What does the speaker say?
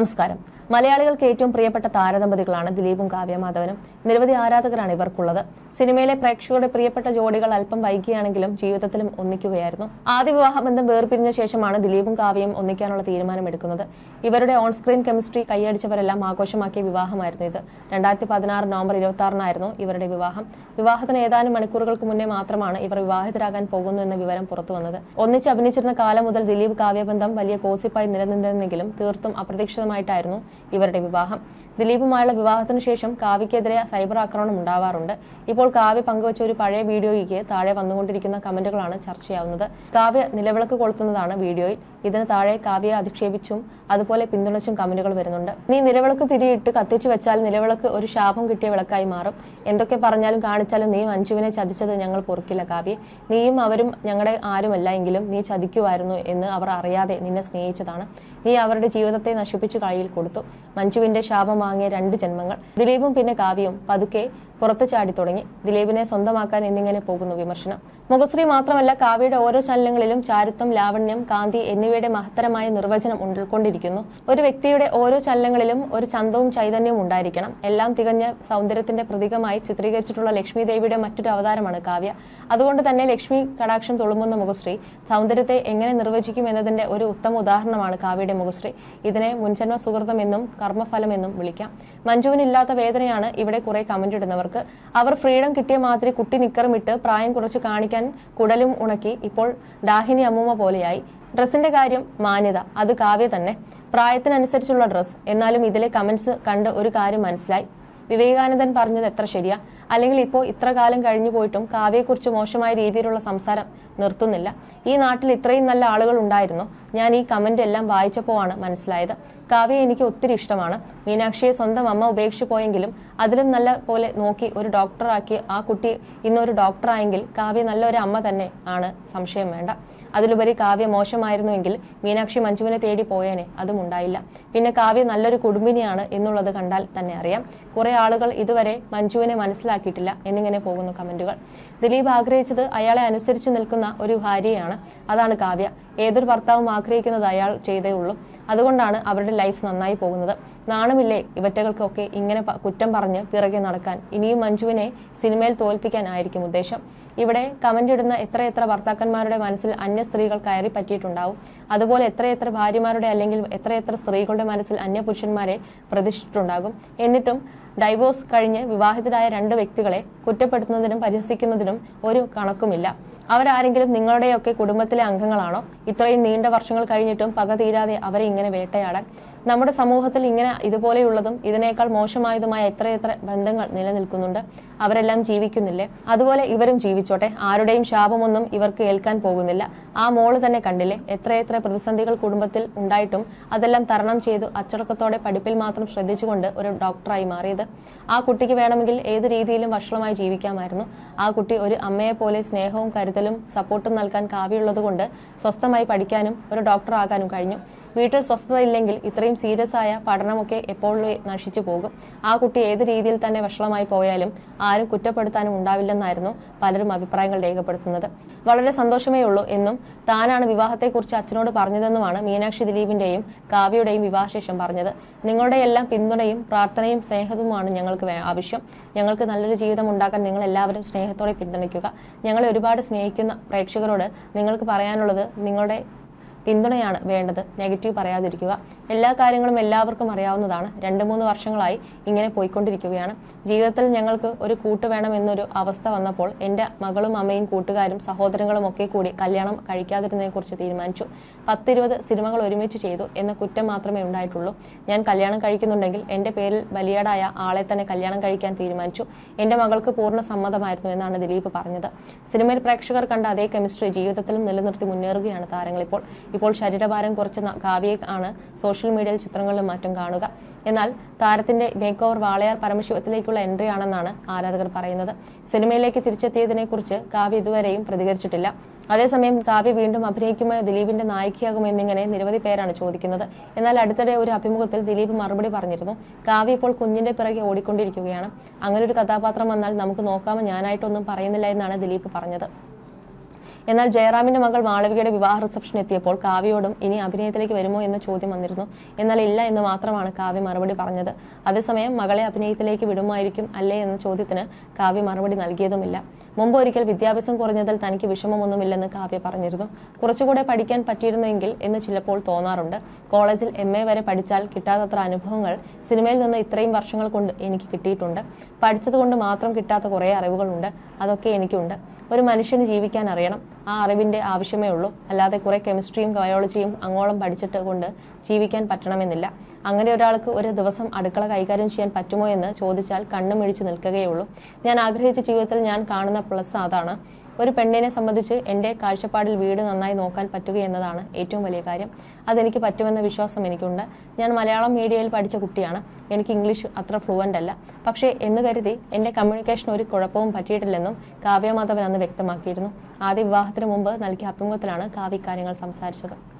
നമസ്കാരം. മലയാളികൾക്ക് ഏറ്റവും പ്രിയപ്പെട്ട താരദമ്പതികളാണ് ദിലീപും കാവ്യമാധവനും. നിരവധി ആരാധകരാണ് ഇവർക്കുള്ളത്. സിനിമയിലെ പ്രേക്ഷകരുടെ പ്രിയപ്പെട്ട ജോഡികൾ അല്പം വൈകിയാണെങ്കിലും ജീവിതത്തിലും ഒന്നിക്കുകയായിരുന്നു. ആദ്യ വിവാഹ ബന്ധം വേർപിരിഞ്ഞ ശേഷമാണ് ദിലീപും കാവ്യയും ഒന്നിക്കാനുള്ള തീരുമാനമെടുക്കുന്നത്. ഇവരുടെ ഓൺ സ്ക്രീൻ കെമിസ്ട്രി കൈയടിച്ചവരെല്ലാം ആഘോഷമാക്കിയ വിവാഹമായിരുന്നു ഇത്. രണ്ടായിരത്തി പതിനാറ് നവംബർ ഇരുപത്തി ആറിനായിരുന്നു ഇവരുടെ വിവാഹം. വിവാഹത്തിന് ഏതാനും മണിക്കൂറുകൾക്ക് മുന്നേ മാത്രമാണ് ഇവർ വിവാഹിതരാകാൻ പോകുന്നു എന്ന വിവരം പുറത്തു വന്നത്. ഒന്നിച്ച് അഭിനയിച്ചിരുന്ന കാലം മുതൽ ദിലീപ് കാവ്യബന്ധം വലിയ കോസിപ്പായി നിലനിന്നിരുന്നെങ്കിലും തീർത്തും അപ്രതീക്ഷിതമായിട്ടായിരുന്നു ഇവരുടെ വിവാഹം. ദിലീപുമായുള്ള വിവാഹത്തിന് ശേഷം കാവ്യക്കെതിരെ സൈബർ ആക്രമണം ഉണ്ടാവാറുണ്ട്. ഇപ്പോൾ കാവ്യ പങ്കുവച്ച ഒരു പഴയ വീഡിയോയ്ക്ക് താഴെ വന്നുകൊണ്ടിരിക്കുന്ന കമന്റുകളാണ് ചർച്ചയാവുന്നത്. കാവ്യ നിലവിളക്ക് കൊളുത്തുന്നതാണ് വീഡിയോയിൽ. ഇതിന് താഴെ കാവ്യ അധിക്ഷേപിച്ചും അതുപോലെ പിന്തുണച്ചും കമന്റുകൾ വരുന്നുണ്ട്. നീ നിലവിളക്ക് തിരിയിട്ട് കത്തിച്ചു വെച്ചാൽ നിലവിളക്ക് ഒരു ശാപം കിട്ടിയ വിളക്കായി മാറും. എന്തൊക്കെ പറഞ്ഞാലും കാണിച്ചാലും നീ മഞ്ജുവിനെ ചതിച്ചത് ഞങ്ങൾ പൊറുക്കില്ല കാവ്യ. നീയും അവരും ഞങ്ങളുടെ ആരുമല്ല എങ്കിലും നീ ചതിക്കുമായിരുന്നു എന്ന് അവർ അറിയാതെ നിന്നെ സ്നേഹിച്ചതാണ്. നീ അവരുടെ ജീവിതത്തെ നശിപ്പിച്ചു കയ്യിൽ കൊടുത്തു. മഞ്ജുവിന്റെ ശാപം വാങ്ങിയ രണ്ട് ജന്മങ്ങൾ. ദിലീപും പിന്നെ കാവ്യവും പതുക്കെ പുറത്തു ചാടി തുടങ്ങി. ദിലീപിനെ സ്വന്തമാക്കാൻ എന്നിങ്ങനെ പോകുന്നു വിമർശനം. മുഖശ്രീ മാത്രമല്ല കാവ്യയുടെ ഓരോ ചലനങ്ങളിലും ചാരുത്വം ലാവണ്യം കാന്തി എന്നിവയുടെ മഹത്തരമായ നിർവചനം ഉൾക്കൊണ്ടിരിക്കുന്നു. ഒരു വ്യക്തിയുടെ ഓരോ ചലനങ്ങളിലും ഒരു ചന്തവും ചൈതന്യവും ഉണ്ടായിരിക്കണം. എല്ലാം തികഞ്ഞ സൗന്ദര്യത്തിന്റെ പ്രതീകമായി ചിത്രീകരിച്ചിട്ടുള്ള ലക്ഷ്മി ദേവിയുടെ മറ്റൊരു അവതാരമാണ് കാവ്യ. അതുകൊണ്ട് തന്നെ ലക്ഷ്മി കടാക്ഷം തുളുമ്പുന്ന മുഖശ്രീ സൗന്ദര്യത്തെ എങ്ങനെ നിർവചിക്കും എന്നതിന്റെ ഒരു ഉത്തമ ഉദാഹരണമാണ് കാവ്യയുടെ മുഖശ്രീ. ഇതിനെ മുൻജന്മ സുഹൃതമെന്നും കർമ്മഫലമെന്നും വിളിക്കാം. മഞ്ജുവിനില്ലാത്ത വേദനയാണ് ഇവിടെ കുറെ കമന്റ് ഇടുന്നവർക്ക് അവർ ഫ്രീഡം കിട്ടിയ മാതിരി കുട്ടി നിക്കറുമിട്ട് പ്രായം കുറച്ച് കാണിക്കാൻ കുടലും ഉണക്കി ഇപ്പോൾ ഡാഹിനി അമ്മൂമ്മ പോലെയായി. ഡ്രസ്സിന്റെ കാര്യം മാന്യത അത് കാവ്യ തന്നെ. പ്രായത്തിനനുസരിച്ചുള്ള ഡ്രസ്സ്. എന്നാലും ഇതിലെ കമന്റ്സ് കണ്ട് ഒരു കാര്യം മനസ്സിലായി. വിവേകാനന്ദൻ പറഞ്ഞത് എത്ര ശരിയാ? അല്ലെങ്കിൽ ഇപ്പോൾ ഇത്ര കാലം കഴിഞ്ഞു പോയിട്ടും കാവ്യയെക്കുറിച്ച് മോശമായ രീതിയിലുള്ള സംസാരം നിർത്തുന്നില്ല. ഈ നാട്ടിൽ ഇത്രയും നല്ല ആളുകൾ ഉണ്ടായിരുന്നു. ഞാൻ ഈ കമന്റ് എല്ലാം വായിച്ചപ്പോഴാണ് മനസ്സിലായത്. കാവ്യ എനിക്ക് ഒത്തിരി ഇഷ്ടമാണ്. മീനാക്ഷിയെ സ്വന്തം അമ്മ ഉപേക്ഷിച്ചു പോയെങ്കിലും അതിലും നല്ല പോലെ നോക്കി ഒരു ഡോക്ടറാക്കി ആ കുട്ടി ഇന്നൊരു ഡോക്ടറായെങ്കിൽ കാവ്യ നല്ലൊരു അമ്മ തന്നെ ആണ്. സംശയം വേണ്ട. അതിലുപരി കാവ്യ മോശമായിരുന്നുവെങ്കിൽ മീനാക്ഷി മഞ്ജുവിനെ തേടി പോയേനെ. അതും ഉണ്ടായില്ല. പിന്നെ കാവ്യ നല്ലൊരു കുടുംബിനിയാണ് എന്നുള്ളത് കണ്ടാൽ തന്നെ അറിയാം. കുറെ ആളുകൾ ഇതുവരെ മഞ്ജുവിനെ മനസ്സിലാക്കിയിട്ടില്ല എന്നിങ്ങനെ പോകുന്നു കമന്റുകൾ. ദിലീപ് ആഗ്രഹിച്ചത് അയാളെ അനുസരിച്ച് നിൽക്കുന്ന ഒരു ഭാര്യയാണ്. അതാണ് കാവ്യ. ഏതൊരു ഭർത്താവും ആഗ്രഹിക്കുന്നത് അയാൾ ചെയ്തേ ഉള്ളൂ. അതുകൊണ്ടാണ് അവരുടെ ലൈഫ് നന്നായി പോകുന്നത്. നാണമില്ലേ ഇവറ്റകൾക്കൊക്കെ ഇങ്ങനെ കുറ്റം പറഞ്ഞ് പിറകെ നടക്കാൻ. ഇനിയും മഞ്ജുവിനെ സിനിമയിൽ തോൽപ്പിക്കാനായിരിക്കും ഉദ്ദേശം. ഇവിടെ കമന്റ് ഇടുന്ന എത്രയെത്ര ഭർത്താക്കന്മാരുടെ മനസ്സിൽ അന്യ സ്ത്രീകൾ കയറി പറ്റിയിട്ടുണ്ടാവും. അതുപോലെ എത്രയെത്ര ഭാര്യമാരുടെ അല്ലെങ്കിൽ എത്രയെത്ര സ്ത്രീകളുടെ മനസ്സിൽ അന്യ പുരുഷന്മാരെ പ്രതിഷ്ഠിച്ചിട്ടുണ്ടാകും. എന്നിട്ടും ഡൈവോഴ്സ് കഴിഞ്ഞ് വിവാഹിതരായ രണ്ട് വ്യക്തികളെ കുറ്റപ്പെടുത്തുന്നതിനും പരിഹസിക്കുന്നതിനും ഒരു കണക്കുമില്ല. അവരാരെങ്കിലും നിങ്ങളുടെയൊക്കെ കുടുംബത്തിലെ അംഗങ്ങളാണോ? ഇത്രയും നീണ്ട വർഷങ്ങൾ കഴിഞ്ഞിട്ടും പക തീരാതെ അവരെ ഇങ്ങനെ വേട്ടയാടാൻ നമ്മുടെ സമൂഹത്തിൽ ഇങ്ങനെ ഇതുപോലെയുള്ളതും ഇതിനേക്കാൾ മോശമായതുമായ എത്രയെത്ര ബന്ധങ്ങൾ നിലനിൽക്കുന്നുണ്ട് അവരെല്ലാം ജീവിക്കുന്നില്ലേ? അതുപോലെ ഇവരും ജീവിച്ചോട്ടെ ആരുടെയും ശാപമൊന്നും ഇവർക്ക് ഏൽക്കാൻ പോകുന്നില്ല. ആ മോൾ തന്നെ കണ്ടില്ലേ എത്രയെത്ര പ്രതിസന്ധികൾ കുടുംബത്തിൽ ഉണ്ടായിട്ടും അതെല്ലാം തരണം ചെയ്തു അച്ചടക്കത്തോടെ പഠിപ്പിൽ മാത്രം ശ്രദ്ധിച്ചുകൊണ്ട് ഒരു ഡോക്ടറായി മാറിയത്. ആ കുട്ടിക്ക് വേണമെങ്കിൽ ഏത് രീതിയിലും വഷളമായി ജീവിക്കാമായിരുന്നു. ആ കുട്ടി ഒരു അമ്മയെ പോലെ സ്നേഹവും കരുതലും സപ്പോർട്ടും നൽകാൻ കാവ്യമുള്ളതുകൊണ്ട് സ്വസ്ഥമായി പഠിക്കാനും ഒരു ഡോക്ടർ ആകാനും കഴിഞ്ഞു. വീട്ടിൽ സ്വസ്ഥത ഇല്ലെങ്കിൽ ഇത്രയും സീരിയസ് ആയ പഠനമൊക്കെ എപ്പോഴും നശിച്ചു പോകും. ആ കുട്ടി ഏത് രീതിയിൽ തന്നെ വഷളമായി പോയാലും ആരും കുറ്റപ്പെടുത്താനും ഉണ്ടാവില്ലെന്നായിരുന്നു പലരും അഭിപ്രായങ്ങൾ രേഖപ്പെടുത്തുന്നത്. വളരെ സന്തോഷമേ ഉള്ളൂ എന്നും താനാണ് വിവാഹത്തെക്കുറിച്ച് അച്ഛനോട് പറഞ്ഞതെന്നുമാണ് മീനാക്ഷി ദിലീപിന്റെയും കാവ്യയുടെയും വിവാഹശേഷം പറഞ്ഞത്. നിങ്ങളുടെ എല്ലാം പിന്തുണയും പ്രാർത്ഥനയും സ്നേഹവുമാണ് ഞങ്ങൾക്ക് ആവശ്യം. ഞങ്ങൾക്ക് നല്ലൊരു ജീവിതം ഉണ്ടാക്കാൻ നിങ്ങൾ എല്ലാവരും സ്നേഹത്തോടെ പിന്തുണയ്ക്കുക. ഞങ്ങളെ ഒരുപാട് സ്നേഹിക്കുന്ന പ്രേക്ഷകരോട് നിങ്ങൾക്ക് പറയാനുള്ളത് നിങ്ങളുടെ പിന്തുണയാണ് വേണ്ടത്. നെഗറ്റീവ് പറയാതിരിക്കുക. എല്ലാ കാര്യങ്ങളും എല്ലാവർക്കും അറിയാവുന്നതാണ്. രണ്ട് മൂന്ന് വർഷങ്ങളായി ഇങ്ങനെ പോയിക്കൊണ്ടിരിക്കുകയാണ്. ജീവിതത്തിൽ ഞങ്ങൾക്ക് ഒരു കൂട്ട് വേണമെന്നൊരു അവസ്ഥ വന്നപ്പോൾ എന്റെ മകളും അമ്മയും കൂട്ടുകാരും സഹോദരങ്ങളും ഒക്കെ കൂടി കല്യാണം കഴിക്കാതിരുന്നതിനെക്കുറിച്ച് തീരുമാനിച്ചു. പത്തിരുപത് സിനിമകൾ ഒരുമിച്ച് ചെയ്തു എന്ന കുറ്റം മാത്രമേ ഉണ്ടായിട്ടുള്ളൂ. ഞാൻ കല്യാണം കഴിക്കുന്നുണ്ടെങ്കിൽ എന്റെ പേരിൽ ബലിയാടായ ആളെ തന്നെ കല്യാണം കഴിക്കാൻ തീരുമാനിച്ചു. എന്റെ മകൾക്ക് പൂർണ സമ്മതമായിരുന്നു എന്നാണ് ദിലീപ് പറഞ്ഞത്. സിനിമയിൽ പ്രേക്ഷകർ കണ്ട അതേ കെമിസ്ട്രി ജീവിതത്തിലും നിലനിർത്തി മുന്നേറുകയാണ് താരങ്ങൾ ഇപ്പോൾ ശരീരഭാരം കുറച്ച് കാവ്യ ആണ് സോഷ്യൽ മീഡിയയിൽ ചിത്രങ്ങളിലും മാറ്റം കാണുക. എന്നാൽ താരത്തിന്റെ മേക്ക് ഓവർ വാളയാർ പരമശിവത്തിലേക്കുള്ള എൻട്രി ആണെന്നാണ് ആരാധകർ പറയുന്നത്. സിനിമയിലേക്ക് തിരിച്ചെത്തിയതിനെക്കുറിച്ച് കാവ്യ ഇതുവരെയും പ്രതികരിച്ചിട്ടില്ല. അതേസമയം കാവ്യ വീണ്ടും അഭിനയിക്കുമോ ദിലീപിന്റെ നായികയാകുമോ എന്നിങ്ങനെ നിരവധി പേരാണ് ചോദിക്കുന്നത്. എന്നാൽ അടുത്തിടെ ഒരു അഭിമുഖത്തിൽ ദിലീപ് മറുപടി പറഞ്ഞിരുന്നു. കാവ്യ ഇപ്പോൾ കുഞ്ഞിന്റെ പിറകെ ഓടിക്കൊണ്ടിരിക്കുകയാണ്. അങ്ങനെ ഒരു കഥാപാത്രം വന്നാൽ നമുക്ക് നോക്കാമോ? ഞാനായിട്ടൊന്നും പറയുന്നില്ല എന്നാണ് ദിലീപ് പറഞ്ഞത്. എന്നാൽ ജയറാമിന്റെ മകൾ മാളവികയുടെ വിവാഹ റിസപ്ഷൻ എത്തിയപ്പോൾ കാവ്യയോടും ഇനി അഭിനയത്തിലേക്ക് വരുമോ? എന്ന ചോദ്യം വന്നിരുന്നു. എന്നാൽ ഇല്ല എന്ന് മാത്രമാണ് കാവ്യ മറുപടി പറഞ്ഞത്. അതേസമയം മകളെ അഭിനയത്തിലേക്ക് വിടുമായിരിക്കും അല്ലേ എന്ന ചോദ്യത്തിന് കാവ്യ മറുപടി നൽകിയതുമില്ല. മുമ്പ് ഒരിക്കൽ വിദ്യാഭ്യാസം കുറഞ്ഞതിൽ തനിക്ക് വിഷമമൊന്നുമില്ലെന്ന് കാവ്യ പറഞ്ഞിരുന്നു. കുറച്ചുകൂടെ പഠിക്കാൻ പറ്റിയിരുന്നെങ്കിൽ എന്ന് ചിലപ്പോൾ തോന്നാറുണ്ട്. കോളേജിൽ എം എ വരെ പഠിച്ചാൽ കിട്ടാത്തത്ര അനുഭവങ്ങൾ സിനിമയിൽ നിന്ന് ഇത്രയും വർഷങ്ങൾ കൊണ്ട് എനിക്ക് കിട്ടിയിട്ടുണ്ട്. പഠിച്ചതുകൊണ്ട് മാത്രം കിട്ടാത്ത കുറേ അറിവുകളുണ്ട്. അതൊക്കെ എനിക്കുണ്ട്. ഒരു മനുഷ്യന് ജീവിക്കാൻ അറിയണം. ആ അറിവിന്റെ ആവശ്യമേ ഉള്ളൂ. അല്ലാതെ കുറേ കെമിസ്ട്രിയും ബയോളജിയും അങ്ങോളം പഠിച്ചിട്ട് കൊണ്ട് ജീവിക്കാൻ പറ്റണമെന്നില്ല. അങ്ങനെ ഒരാൾക്ക് ഒരു ദിവസം അടുക്കള കൈകാര്യം ചെയ്യാൻ പറ്റുമോ എന്ന് ചോദിച്ചാൽ കണ്ണുമിഴിച്ച് നിൽക്കുകയുള്ളൂ ഞാൻ ആഗ്രഹിച്ച ജീവിതത്തിൽ ഞാൻ കാണുന്ന പ്ലസ് അതാണ്. ഒരു പെണ്ണിനെ സംബന്ധിച്ച് എന്റെ കാഴ്ചപ്പാടിൽ വീട് നന്നായി നോക്കാൻ പറ്റുക എന്നതാണ് ഏറ്റവും വലിയ കാര്യം. അതെനിക്ക് പറ്റുമെന്ന വിശ്വാസം എനിക്കുണ്ട്. ഞാൻ മലയാളം മീഡിയയിൽ പഠിച്ച കുട്ടിയാണ്. എനിക്ക് ഇംഗ്ലീഷ് അത്ര ഫ്ലുവന്റ് അല്ല. പക്ഷേ എന്ന് കരുതി എന്റെ കമ്മ്യൂണിക്കേഷൻ ഒരു കുഴപ്പവും പറ്റിയിട്ടില്ലെന്നും കാവ്യ മാധവൻ അന്ന് വ്യക്തമാക്കിയിരുന്നു. ആദ്യ വിവാഹത്തിന് മുമ്പ് നൽകിയ അഭിമുഖത്തിലാണ് കാവ്യ കാര്യങ്ങൾ സംസാരിച്ചത്.